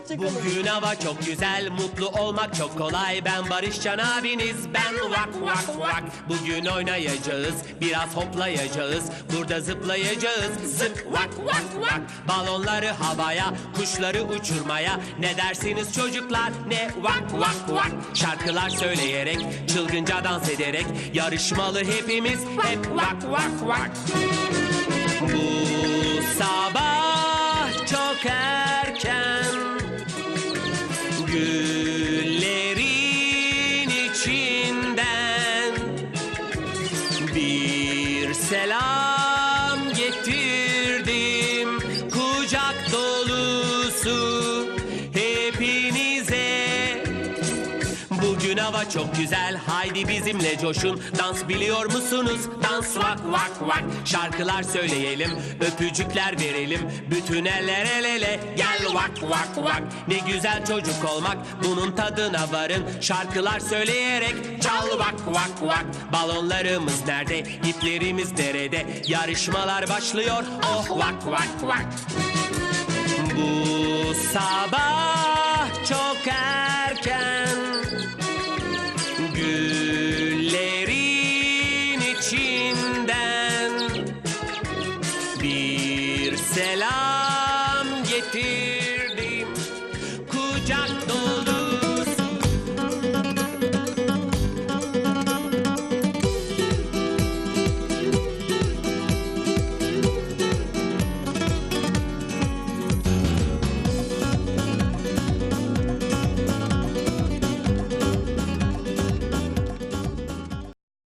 Hoşçakalın. Bugün hava çok güzel, mutlu olmak çok kolay. Ben Barışcan abiniz, ben vak vak vak. Bugün oynayacağız, biraz hoplayacağız. Burada zıplayacağız, zıp vak vak vak. Balonları havaya, kuşları uçurmaya. Ne dersiniz çocuklar, ne vak vak vak. Şarkılar söyleyerek, çılgınca dans ederek. Yarışmalı hepimiz, hep vak vak vak. Bu sabah çok erken Güllerin içinden Bir selam hava çok güzel. Haydi bizimle coşun. Dans biliyor musunuz? Dans vak vak vak. Şarkılar söyleyelim öpücükler verelim. Bütün eller el ele. Gel vak vak vak. Ne güzel çocuk olmak bunun tadına varın. Şarkılar söyleyerek çal vak vak vak. Balonlarımız nerede? İplerimiz nerede? Yarışmalar başlıyor. Oh vak vak vak. Bu sabah çok erken tir dim ku jak